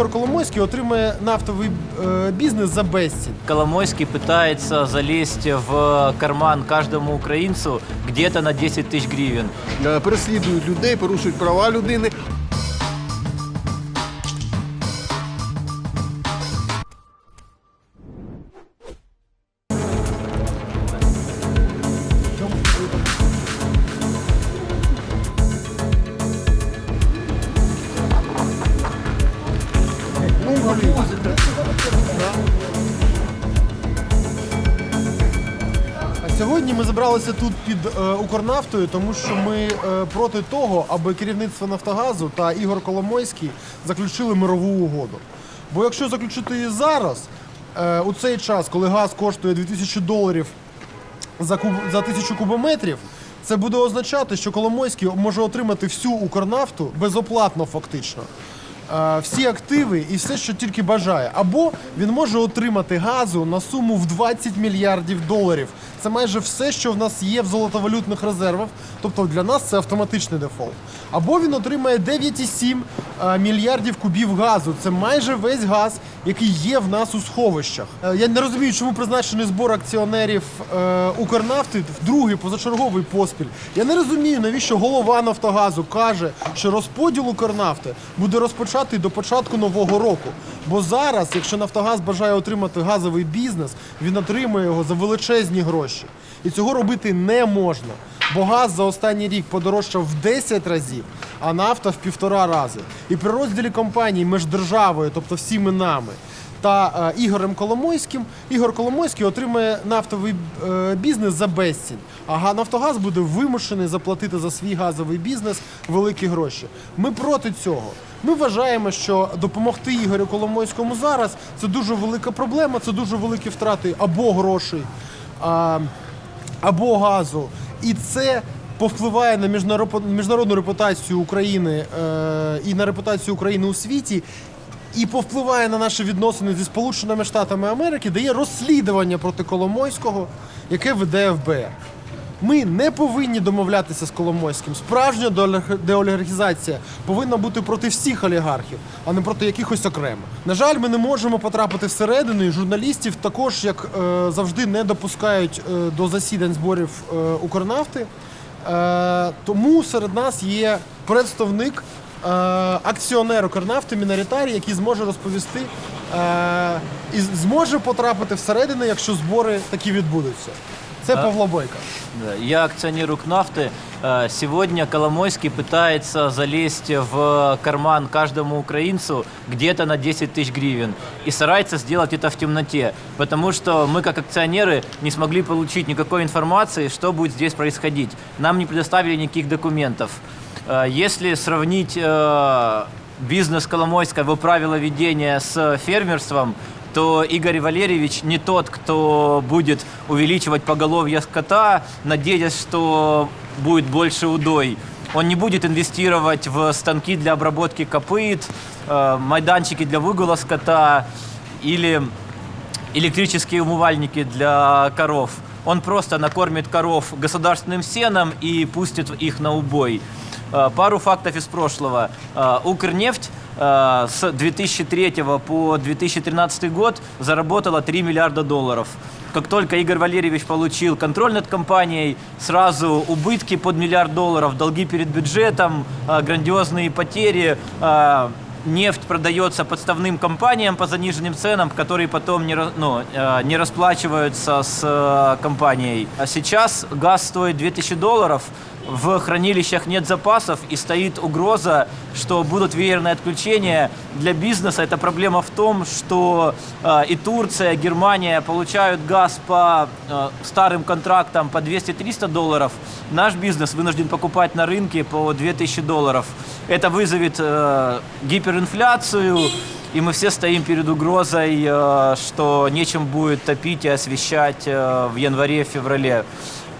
Ігор Коломойський отримає нафтовий е, бізнес за безцінь. Коломойский пытается залезть в карман каждому украинцу где-то на 10 тысяч гривен. Е, переслідують людей, порушують права людини. Сьогодні ми зібралися тут під е, Укрнафтою, тому що ми е, проти того, аби керівництво Нафтогазу та Ігор Коломойський заключили мирову угоду. Бо якщо заключити її зараз, е, у цей час, коли газ коштує 2000 доларів за, куб, за тисячу кубометрів, це буде означати, що Коломойський може отримати всю Укрнафту безоплатно, фактично. Е, Всі активи і все, що тільки бажає. Або він може отримати газу на суму в 20 мільярдів доларів. Це майже все, що в нас є в золотовалютних резервах. Тобто для нас це автоматичний дефолт. Або він отримає 9,7 е, мільярдів кубів газу. Це майже весь газ, який є в нас у сховищах. Е, Я не розумію, чому призначений збор акціонерів е, Укрнафти в другий позачерговий поспіль. Я не розумію, навіщо голова Нафтогазу каже, що розподіл Укрнафти буде розпочатий до початку нового року. Бо зараз, якщо Нафтогаз бажає отримати газовий бізнес, він отримує його за величезні гроші. І цього робити не можна. Бо газ за останній рік подорожчав в 10 разів, а нафта в півтора рази. І при розділі компаній між державою, тобто всіми нами, та е, Ігорем Коломойським, Ігор Коломойський отримає нафтовий е, бізнес за безцінь. А Нафтогаз буде вимушений заплатити за свій газовий бізнес великі гроші. Ми проти цього. Ми вважаємо, що допомогти Ігорю Коломойському зараз це дуже велика проблема, це дуже великі втрати або грошей. Або газу. І це повпливає на міжнаро- міжнародну репутацію України е, і на репутацію України у світі. І повпливає на наші відносини зі Сполученими Штатами Америки, де є розслідування проти Коломойського, яке веде ФБР. Ми не повинні домовлятися з Коломойським. Справжня деоліг- деолігархізація повинна бути проти всіх олігархів, а не проти якихось окремих. На жаль, ми не можемо потрапити всередину, і журналістів також, як е, завжди, не допускають е, до засідань зборів е, Укрнафти. Е, тому серед нас є представник, е, акціонер Укрнафти, міноритарій, який зможе розповісти е, і зможе потрапити всередину, якщо збори такі відбудуться. Це Павло Бойко. Я акционер УКНАФТы. Э, Сегодня Коломойский пытается залезть в карман каждому украинцу где-то на 10 тысяч гривен. И старается сделать это в темноте. Потому что мы, как акционеры, не смогли получить никакой информации, что будет здесь происходить. Нам не предоставили никаких документов. Э, Если сравнить э, бизнес Коломойского, его правила ведения с фермерством, то Игорь Валерьевич не тот, кто будет увеличивать поголовье скота, надеясь, что будет больше удой. Он не будет инвестировать в станки для обработки копыт, э, майданчики для выгула скота или электрические умывальники для коров. Он просто накормит коров государственным сеном и пустит их на убой. Э, Пару фактов из прошлого. Э, Укрнефть с 2003 по 2013 год заработала 3 миллиарда долларов. Как только Игорь Валерьевич получил контроль над компанией, сразу убытки под миллиард долларов, долги перед бюджетом, э, грандиозные потери, э, нефть продается подставным компаниям по заниженным ценам, которые потом не, ну, э, не расплачиваются с компанией. А сейчас газ стоит 2000 долларов, в хранилищах нет запасов и стоит угроза, что будут веерные отключения. Для бизнеса эта проблема в том, что э, и Турция, и Германия получают газ по э, старым контрактам по 200-300 долларов. Наш бизнес вынужден покупать на рынке по 2000 долларов. Это вызовет э, гиперинфляцию, и мы все стоим перед угрозой, э, что нечем будет топить и освещать э, в январе-феврале.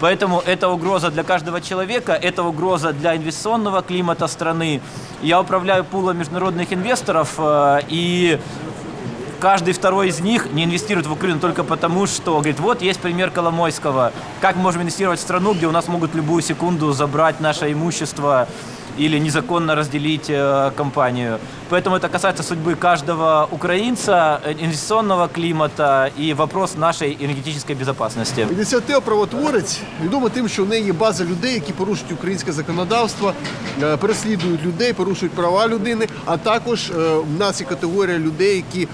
Поэтому это угроза для каждого человека, это угроза для инвестиционного климата страны. Я управляю пулом международных инвесторов, э, и каждый второй из них не инвестирует в Украину только потому, что говорит, вот есть пример Коломойского. Как мы можем инвестировать в страну, где у нас могут любую секунду забрать наше имущество или незаконно разделить э, компанию. Поэтому это касается судьбы каждого украинца, э, инвестиционного климата и вопрос нашей энергетической безопасности. Ініціатива правотворець відома тим, що в неї є база людей, які порушують українське законодавство, е, переслідують людей, порушують права людини. А також е, в нас є категорія людей, які е,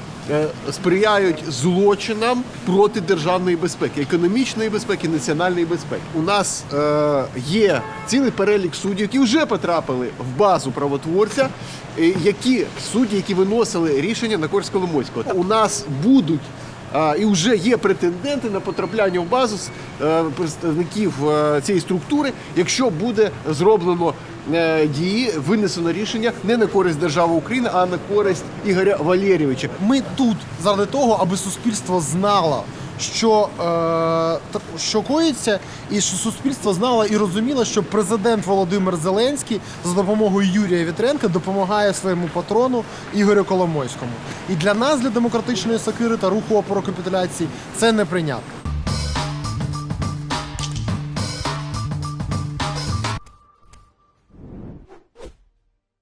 сприяють злочинам проти державної безпеки, економічної безпеки, національної безпеки. У нас е, є цілий перелік суддів, які вже потрапили в базу правотворця, е, які судді, які виносили рішення на користь Коломойського. У нас будуть а, і вже є претенденти на потрапляння в базу з, е, представників е, цієї структури, якщо буде зроблено е, дії, винесено рішення не на користь держави України, а на користь Ігоря Валерійовича. Ми тут заради того, аби суспільство знало, що, е, що коїться, і що суспільство знало і розуміло, що президент Володимир Зеленський за допомогою Юрія Вітренка допомагає своєму патрону Ігорю Коломойському. І для нас, для демократичної сокири та руху опору капітуляції, це неприйнятно.